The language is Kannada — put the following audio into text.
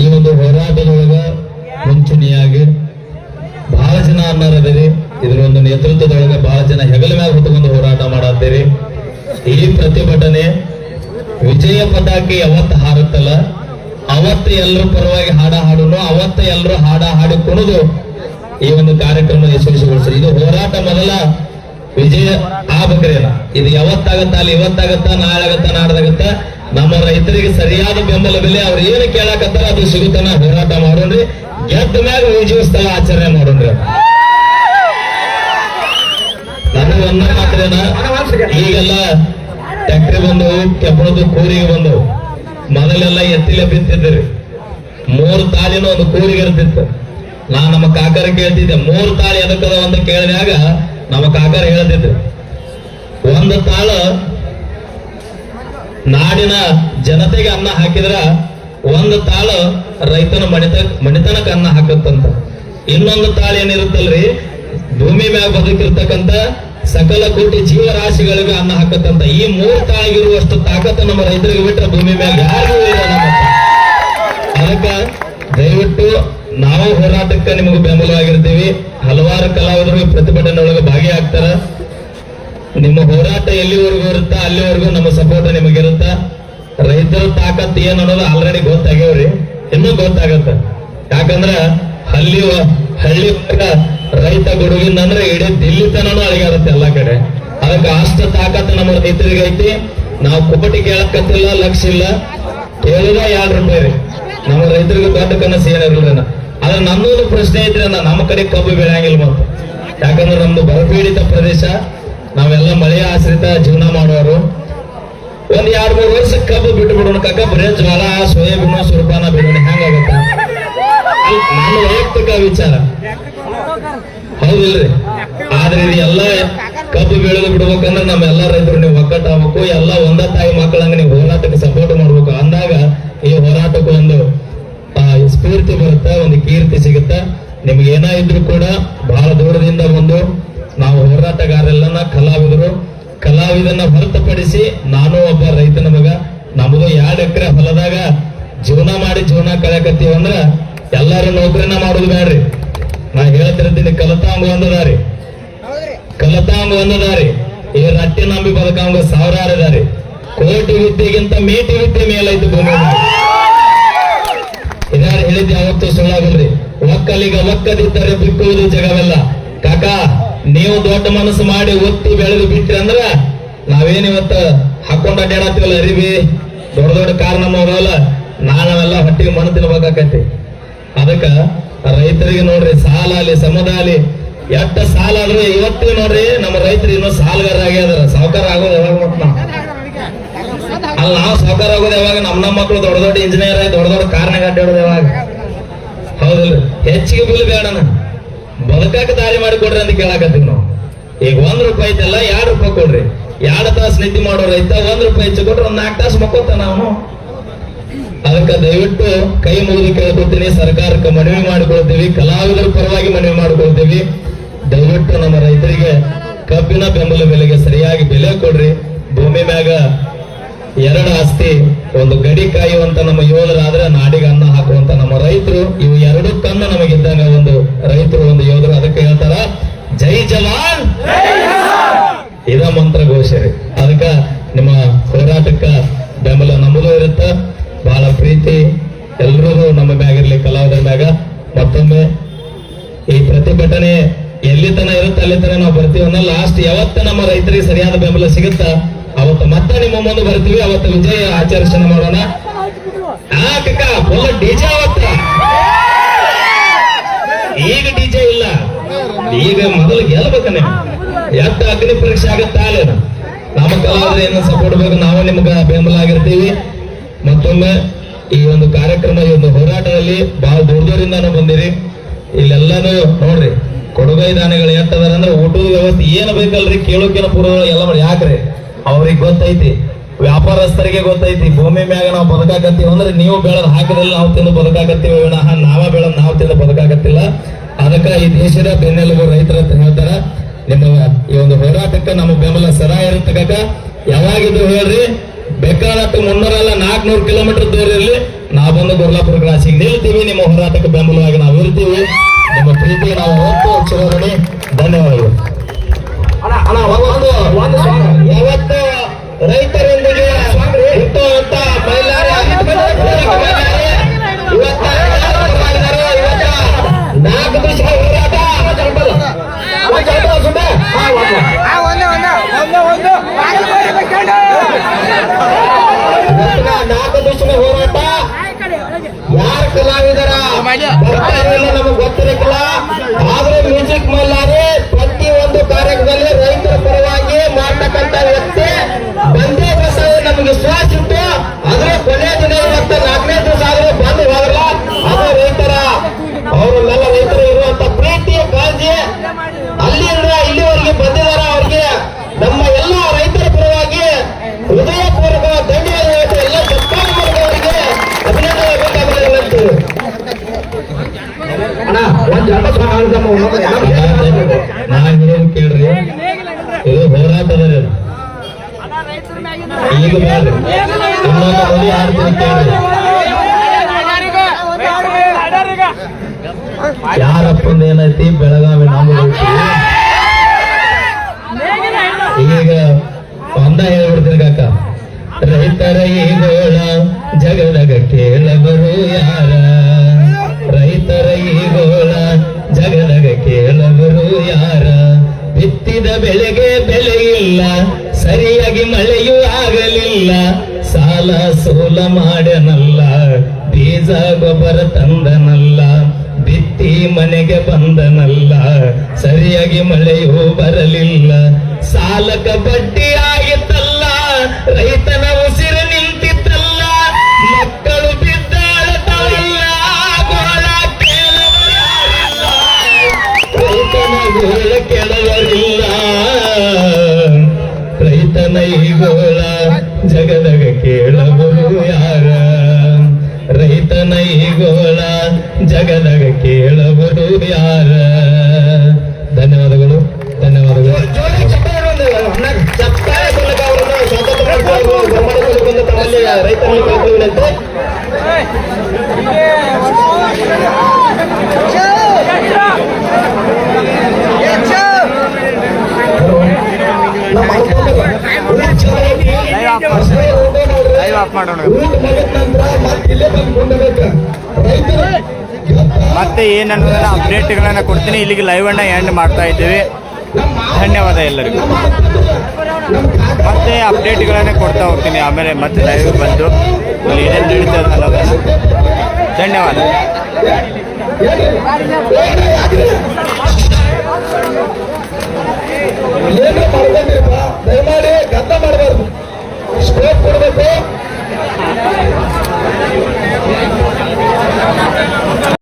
ಈ ಒಂದು ಹೋರಾಟದೊಳಗ ಮುಂಚೂಣಿಯಾಗಿ ಬಹಳ ಜನ ಅನ್ನರದಿರಿ ಇದ್ರ ಒಂದು ನೇತೃತ್ವದೊಳಗ ಬಹಳ ಜನ ಹೆಗಲ ಮ್ಯಾಗ ಹೊತ್ತುಕೊಂಡು ಹೋರಾಟ ಮಾಡತ್ತೀರಿ. ಈ ಪ್ರತಿಭಟನೆ ವಿಜಯ ಪತಾಕೆ ಯಾವತ್ತು ಹಾರುತ್ತಲ್ಲ, ಅವತ್ತು ಎಲ್ಲರೂ ಪರವಾಗಿ ಹಾಡ ಹಾಡುನು, ಅವತ್ತು ಎಲ್ಲರೂ ಹಾಡ ಹಾಡಿ ಕುಣಿದು ಈ ಒಂದು ಕಾರ್ಯಕ್ರಮ ಯಶಸ್ವಿಗೊಳಿಸ್ರಿ. ಇದು ಹೋರಾಟ ಮೊದಲ ವಿಜಯ ಆಗ್ಬೇಕ್ರೇನ ಇದು ಯಾವತ್ತಾಗತ್ತ ಅಲ್ಲಿ ಇವತ್ತಾಗತ್ತ ನಾಳೆ ಆಗತ್ತ ನಾಡ್ದಾಗತ್ತ ನಮ್ಮ ರೈತರಿಗೆ ಸರಿಯಾದ ಬೆಂಬಲ ಬೆಲೆ ಅವ್ರು ಏನು ಕೇಳಕತ್ತಾರ ಅದು ಸಿಗುತ್ತಾನ ಹೋರಾಟ ಮಾಡೋಣ್ರಿ. ಗೆದ್ದ ಮ್ಯಾಗ ವಿಜಯ ಸ್ಥಳ ಆಚರಣೆ ಮಾಡೋಣ್ರಿ. ನನ್ನ ಒಂದ ಮಾತ್ರೇನ ಈಗೆಲ್ಲ ಟ್ಯಾಕ್ಟ್ರಿ ಬಂದವು ಕೆಬ್ಬಣದ ಕೂರಿಗೆ ಬಂದವು. ಮೊದಲೆಲ್ಲ ಎತ್ತಿಲೆ ಬಿತ್ತಿದ್ರಿ ಮೂರು ತಾಳಿನ ಒಂದು ಕೂರಿಗೆ ಇರ್ತಿತ್ತು. ನಾ ನಮ್ಮ ಕಾಕರ ಕೇಳ್ತಿದ್ದೆ, ಮೂರು ತಾಳಿ ಎದಕ್ಕದ ಅಂತ ಕೇಳಿದಾಗ ನಮ್ಮ ಕಾಕರ ಹೇಳ್ತಿದ್ರು ಒಂದು ತಾಳ ನಾಡಿನ ಜನತೆಗೆ ಅನ್ನ ಹಾಕಿದ್ರ ಒಂದು ತಾಳ ರೈತನ ಮಣಿತ ಮಣಿತನಕ್ಕೆ ಅನ್ನ ಹಾಕತ್ತಂತ. ಇನ್ನೊಂದು ತಾಳ ಏನಿರುತ್ತಲ್ರಿ? ಭೂಮಿ ಮ್ಯಾಗ ಬದುಕಿರ್ತಕ್ಕಂತ ಸಕಲ ಕೋಟಿ ಜೀವರಾಶಿಗಳಿಗೆ ಅನ್ನ ಹಾಕತ್ತಂತ. ಈ ಮೂರು ತಾಳಿಗಿರುವಷ್ಟು ತಾಕತ್ತು ನಮ್ಮ ರೈತರಿಗೆ ಬಿಟ್ಟರೆ ಭೂಮಿ ಮ್ಯಾಗ ಯಾರಿಗೂ ಇಲ್ಲ ಅದಕ್ಕೆ ದಯವಿಟ್ಟು ನಾವು ಹೋರಾಟಕ್ಕೆ ನಿಮಗೆ ಬೆಂಬಲವಾಗಿರ್ತೀವಿ. ಹಲವಾರು ಕಲಾವಿದರು ಪ್ರತಿಭಟನೆ ಒಳಗೆ ಭಾಗಿಯಾಗ್ತಾರ. ನಿಮ್ಮ ಹೋರಾಟ ಎಲ್ಲಿವರೆಗೂ ಇರುತ್ತಾ, ಅಲ್ಲಿವರೆಗೂ ನಮ್ಮ ಸಪೋರ್ಟ್ ನಿಮಗಿರುತ್ತ? ರೈತರ ತಾಕತ್ ಏನ್ ಅನ್ನೋದು ಆಲ್ರೆಡಿ ಗೊತ್ತಾಗ್ಯಾವ್ರಿ. ಇನ್ನೂ ಗೊತ್ತಾಗತ್ತ. ಯಾಕಂದ್ರ ಹಳ್ಳಿ ಹಳ್ಳಿ ರೈತ ಗುಡುಗಿನ ಅಂದ್ರೆ ಇಡೀ ದಿಲ್ಲಿ ತನೂ ಅಳಿಗಾರತ್ತೆ ಎಲ್ಲಾ ಕಡೆ. ಅದಕ್ಕೆ ಅಷ್ಟ ತಾಕತ್ ನಮ್ಮ ರೈತರಿಗೆ ಐತಿ ನಾವು ಕುಪಟಿ ಕೇಳಕತ್ತಿಲ್ಲ, ಲಕ್ಷ ಇಲ್ಲ. ಕೇಳಿದ ಎರಡು ರೂಪಾಯಿ ರೀ. ನಮ್ಮ ರೈತರಿಗೆ ದೊಡ್ಡ ಕನಸು ಏನಿರಲಿಲ್ಲ ಆದ್ರೆ ನನ್ನೊಂದು ಪ್ರಶ್ನೆ ಐತ್ರಿ ನಮ್ಮ ಕಡೆ ಕಬ್ಬು ಬೆಳೆಯಂಗಿಲ್ಲ ಮತ್ತು ಯಾಕಂದ್ರೆ ನಮ್ದು ಬರಪೀಡಿತ ಪ್ರದೇಶ. ನಾವೆಲ್ಲ ಮಳೆಯ ಆಶ್ರಿತ ಜೀವನ ಮಾಡುವವರು ಒಂದ್ ಎರಡ್ ಮೂರು ವರ್ಷ ಕಬ್ಬು ಬಿಟ್ಟು ಬಿಡೋಣ ಕಕ್ಕ ಬರೇ ಜ್ವಾಲ, ಸೋಯಾಬೀನ್ ಸುರಪಾನ ಬಿಡೋಣ ಹೆಂಗಾಗತ್ತ ನನ್ನ ವೈಯಕ್ತಿಕ ವಿಚಾರ. ಹೌದಿಲ್ರಿ? ಆದ್ರೆ ಇದು ಎಲ್ಲ ಕಬ್ಬು ಬೆಳೆದು ಬಿಡ್ಬೇಕಂದ್ರೆ ನಮ್ಮೆಲ್ಲ ರೈತರು ನೀವು ಒಕ್ಕಟ್ಟಾಗಬೇಕು ಎಲ್ಲ ಒಂದ ತಾಯಿ ಮಕ್ಕಳಂಗ ನೀವು ಹೋರಾಟಕ್ಕೆ ಸಪೋರ್ಟ್ ಮಾಡ್ಬೇಕು. ಅಂದಾಗ ಈ ಹೋರಾಟಕ್ಕೆ ಒಂದು ಸ್ಫೂರ್ತಿ ಬರುತ್ತೆ, ಒಂದು ಕೀರ್ತಿ ಸಿಗುತ್ತೆ. ನಿಮ್ಗೆ ಏನ ಇದ್ರು ಕೂಡ ಬಹಳ ದೂರದಿಂದ ಬಂದು ನಾವು ಹೋರಾಟಗಾರರೆಲ್ಲನ ಕಲಾವಿದರು ಕಲಾವಿದನ್ನ ಹೊರತುಪಡಿಸಿ ನಾನು ಒಬ್ಬ ರೈತನ ಮಗ. ನಮಗೂ ಎರಡು ಎಕರೆ ಹೊಲದಾಗ ಜೀವನ ಮಾಡಿ ಜೀವನ ಕಳೆಯಕತ್ತೀವಿ ಅಂದ್ರ ಎಲ್ಲಾರು ನೌಕರಿನ ಮಾಡೋದು ಬೇಡ್ರಿ ನಾ ಹೇಳ್ತಿರ್ತೀನಿ ಕಲತಾಂಗ ಒಂದದಾರಿ ಕಲತಾಂಗ ಒಂದದಾರಿ ಈ ರಟ್ಟೆ ನಂಬಿ ಬದುಕಾಂಗ ಸಾವಿರಾರು ಇದಾರಿ ಕೋಟಿ ವಿದ್ಯೆಗಿಂತ ಮೇಟಿ ವಿದ್ಯೆ ಮೇಲೈತು ಭೂಮಿ. ಇದಾರು ಹೇಳಿದ್ದೆ ಯಾವತ್ತೂ ಸುಳ್ಳಾಗಲ್ರಿ. ಒಕ್ಕಲಿಗ ಒಕ್ಕದಿದ್ದರೆ ಬಿಕ್ಕುವುದು ಜಗವೆಲ್ಲ. ಕಾಕ ನೀವು ದೊಡ್ಡ ಮನಸ್ಸು ಮಾಡಿ ಒತ್ತಿ ಬೆಳೆದು ಬಿಟ್ರಿ ಅಂದ್ರ ನಾವೇನ್ ಇವತ್ತ ಹಾಕೊಂಡ್ ಅಡ್ಡಾಡತ್ತೀವಲ್ಲ ಅರಿವಿ ದೊಡ್ಡ ದೊಡ್ಡ ಕಾರ್ ನಾನು ನಾವೆಲ್ಲ ಹೊಟ್ಟಿಗೆ ಮನ ತಿನ್ಬೇಕಾಕತಿ ಅದಕ್ಕ ರೈತರಿಗೆ ನೋಡ್ರಿ, ಸಾಲ ಅಲ್ಲಿ ಸಮುದ ಅಲ್ಲಿ ಎಟ್ಟ ಸಾಲ ಆದ್ರೂ ಇವತ್ತಿಗೆ ನೋಡ್ರಿ, ನಮ್ಮ ರೈತರು ಇನ್ನೂ ಸಾಲಗಾರ ಆಗ್ಯಾರ ಸಾವುಕಾರ ಆಗೋದು ಯಾವಾಗ ಮತ್ ನಾವು? ಅಲ್ಲ ನಾವು ಸಾವುಕಾರ ಆಗೋದು ಯಾವಾಗ? ನಮ್ಮ ನಮ್ಮ ಮಕ್ಕಳು ದೊಡ್ಡ ದೊಡ್ಡ ಇಂಜಿನಿಯರ್ ದೊಡ್ಡ ದೊಡ್ಡ ಕಾರ್ನಾಗ ಅಡ್ಡಾಡೋದು ಯಾವಾಗ? ಹೌದಲ್ರಿ? ಹೆಚ್ಚಿಗೆ ಬಿಲ್ ಬೇಡಣ ಬದುಕಾಕ ದಾರಿ ಮಾಡಿ ಕೊಡ್ರಿ ಅಂತ ಕೇಳಾಕತ್ತೀವಿ ನಾವು. ಈಗ ಒಂದ್ ರೂಪಾಯಿ ಐತಲ್ಲ, ಎರಡ್ ರೂಪಾಯಿ ಕೊಡ್ರಿ. ಎರಡ್ ತಾಸು ನಿದ್ದೆ ಮಾಡೋ ರೈತ ಒಂದ್ ರೂಪಾಯಿ ಹೆಚ್ಚು ಕೊಟ್ರೆ ಒಂದ್ ನಾಲ್ಕು ತಾಸು ಮಕ್ಕೋತ ನಾವು ಅದಕ್ಕೆ ದಯವಿಟ್ಟು ಕೈ ಮುಗಿದು ಕೇಳ್ಕೊತೀನಿ, ಸರ್ಕಾರಕ್ಕೆ ಮನವಿ ಮಾಡಿಕೊಳ್ತೀವಿ, ಕಲಾವಿದರ ಪರವಾಗಿ ಮನವಿ ಮಾಡಿಕೊಳ್ತೀವಿ. ದಯವಿಟ್ಟು ನಮ್ಮ ರೈತರಿಗೆ ಕಬ್ಬಿನ ಬೆಂಬಲ ಬೆಲೆಗೆ ಸರಿಯಾಗಿ ಬೆಲೆ ಕೊಡ್ರಿ. ಭೂಮಿ ಮ್ಯಾಗ ಎರಡು ಆಸ್ತಿ, ಒಂದು ಗಡಿ ಕಾಯುವಂತ ನಮ್ಮ ಯೋಧರಾದ್ರೆ ನಾಡಿಗೆ ಅನ್ನ ಹಾಕುವಂತ ನಮ್ಮ ರೈತರು. ಇವು ಎರಡು ಕಣ್ಣು ನಮಗಿದ್ದಂಗ ಒಂದು ರೈತರು, ಒಂದು ಯೋಧರು ಅದಕ್ಕೆ ಹೇಳ್ತಾರ, ಜೈ ಜವಾನ್! ಇದ ಮಂತ್ರ ಘೋಷರಿ ಅದಕ್ಕ ನಿಮ್ಮ ಹೋರಾಟಕ್ಕ ಬೆಂಬಲ ನಮ್ಮದು ಇರುತ್ತ. ಬಹಳ ಪ್ರೀತಿ, ಎಲ್ರಿಗೂ ನಮ್ಮ ಮ್ಯಾಗ ಇರ್ಲಿ ಕಲಾವಿದರ ಮ್ಯಾಗ. ಮತ್ತೊಮ್ಮೆ ಈ ಪ್ರತಿಭಟನೆ ಎಲ್ಲಿ ತನ ಇರುತ್ತೆ ಅಲ್ಲಿ ತನ ನಾವು ಬರ್ತೀವಿ ಅನ್ನೋ ಲಾಸ್ಟ್ ಯಾವತ್ತ ನಮ್ಮ ರೈತರಿಗೆ ಸರಿಯಾದ ಬೆಂಬಲ ಸಿಗುತ್ತ? ಅವತ್ತು ಮತ್ತೆ ನಿಮ್ಮ ಮುಂದೆ ಬರ್ತೀವಿ, ಅವತ್ತು ವಿಜಯ ಆಚರಿಸೋಣ ಮಾಡೋಣ. ಕಕ್ಕ ಫುಲ್ ಡಿಜೆ ಅವತ್ತ. ಈಗ ಡಿಜೆ ಇಲ್ಲ. ಈಗ ಮೊದಲು ಗೆಲ್ಬೇಕ ನೀವು ಎತ್ತ ಅಗ್ನಿ ಪರೀಕ್ಷೆ ಆಗುತ್ತಾ ನಮ್ಮ ಏನು ಸಪೋರ್ಟ್ ಬೇಕು, ನಾವು ನಿಮ್ಗೆ ಬೆಂಬಲ ಆಗಿರ್ತೀವಿ. ಮತ್ತೊಮ್ಮೆ ಈ ಒಂದು ಕಾರ್ಯಕ್ರಮ, ಈ ಒಂದು ಹೋರಾಟದಲ್ಲಿ ಬಹಳ ದೂರ ದೂರಿಂದಾನು ಬಂದಿರಿ. ಇಲ್ಲೆಲ್ಲಾನು ನೋಡ್ರಿ, ಕೊಡುಗೈ ದಾನಿಗಳು ಎಟ್ಟದಾರ ಅಂದ್ರೆ ಊಟದ ವ್ಯವಸ್ಥೆ ಏನು ಬೇಕಲ್ರಿ? ಕೇಳೋಕೇನ ಪೂರ್ವ ಎಲ್ಲ ಮಾಡಿ. ಯಾಕ್ರಿ? ಅವ್ರಿಗೆ ಗೊತ್ತೈತಿ. ವ್ಯಾಪಾರಸ್ಥರಿಗೆ ಗೊತ್ತೈತಿ. ಭೂಮಿ ಮ್ಯಾಗ ನಾವು ಬದುಕಾಕತ್ತೀವಿ ಅಂದ್ರೆ ನೀವು ಬೆಳೆದ್ ಹಾಕಿದ್ರಲ್ಲಿ ನಾವು ತಿಂದು ಬದುಕಾಕತ್ತೀವಿ ವಿನಃ. ನಾವೇ ಬೆಳೆದ್ ನಾವು ತಿಂದು ಬದುಕಾಗತ್ತಿಲ್ಲ ಅದಕ್ಕೆ ಈ ದೇಶದ ಬೆನ್ನೆಲುಬು ರೈತರ ಹೇಳ್ತಾರ. ನಿಮ್ಮ ಈ ಒಂದು ಹೋರಾಟಕ್ಕೆ ನಮ್ಮ ಬೆಂಬಲ ಸದಾ ಇರುತ್ತೆ ಕಾಕ. ಯಾವಾಗಿದ್ರು ಹೇಳ್ರಿ ಬೇಕಾದಟ್ಟು ಮುನ್ನೂರಲ್ಲ ನಾಲ್ಕುನೂರು ಕಿಲೋಮೀಟರ್ ದೂರ ಇರಲಿ. ನಾವು ಬಂದು ಗುರ್ಲಾಪುರ ಕ್ರಾಸಿಗೆ ನಿಲ್ತೀವಿ. ನಿಮ್ಮ ಹೋರಾಟಕ್ಕೆ ಬೆಂಬಲವಾಗಿ ನಾವು ಇರ್ತೀವಿ. ನಿಮ್ಮ ಪ್ರೀತಿ ನಾವು ಹೊತ್ತು ಧನ್ಯವಾದಗಳು. ಅಲ್ಲ ಒಂದು ಒಂದು ಯಾವತ್ತು the. ಇದು ಬ್ಯಾಡ್ರಿ ಇನ್ನೊಂದು ಯಾರಪ್ಪಂದ ಏನೈತಿ? ಬೆಳಗಾವಿ ಈಗ ಒಂದ ಹೇಳ್ಬಿಡ್ತೀನಿ ಕಾಕ. ರೈತರ ಈಗೋಳ ಜಗದಗ ಕೇಳ ಬರು ಯಾರ? ಸಾಲ ಸೋಲ ಮಾಡ್ಯನಲ್ಲ ಬೀಜ ಗೊಬ್ಬರ ತಂದನಲ್ಲ, ಬಿತ್ತಿ ಮನೆಗೆ ಬಂದನಲ್ಲ, ಸರಿಯಾಗಿ ಮಳೆಯೂ ಬರಲಿಲ್ಲ. ಸಾಲಕ ಬಡ್ಡಿ ಆಗಿತ್ತಲ್ಲ ರೈತನ ನೈಗೋಳ ಜಗದಗ ಕೇಳಬಹುದು ಯಾರ? ಧನ್ಯವಾದಗಳು ಧನ್ಯವಾದಗಳು. ಮತ್ತೆ ಏನನ್ನೋದನ್ನ ಅಪ್ಡೇಟ್ಗಳನ್ನು ಕೊಡ್ತೀನಿ. ಇಲ್ಲಿಗೆ ಲೈವ್ ಲೈವನ್ನು ಎಂಡ್ ಮಾಡ್ತಾ ಇದ್ದೀವಿ. ಧನ್ಯವಾದ ಎಲ್ಲರಿಗೂ. ಮತ್ತೆ ಅಪ್ಡೇಟ್ಗಳನ್ನು ಕೊಡ್ತಾ ಹೋಗ್ತೀನಿ. ಆಮೇಲೆ ಮತ್ತೆ ಲೈವ್ ಬಂದು. ಏನೇನು ನಡೀತದೆ ಅನ್ನೋದನ್ನು. ಧನ್ಯವಾದ.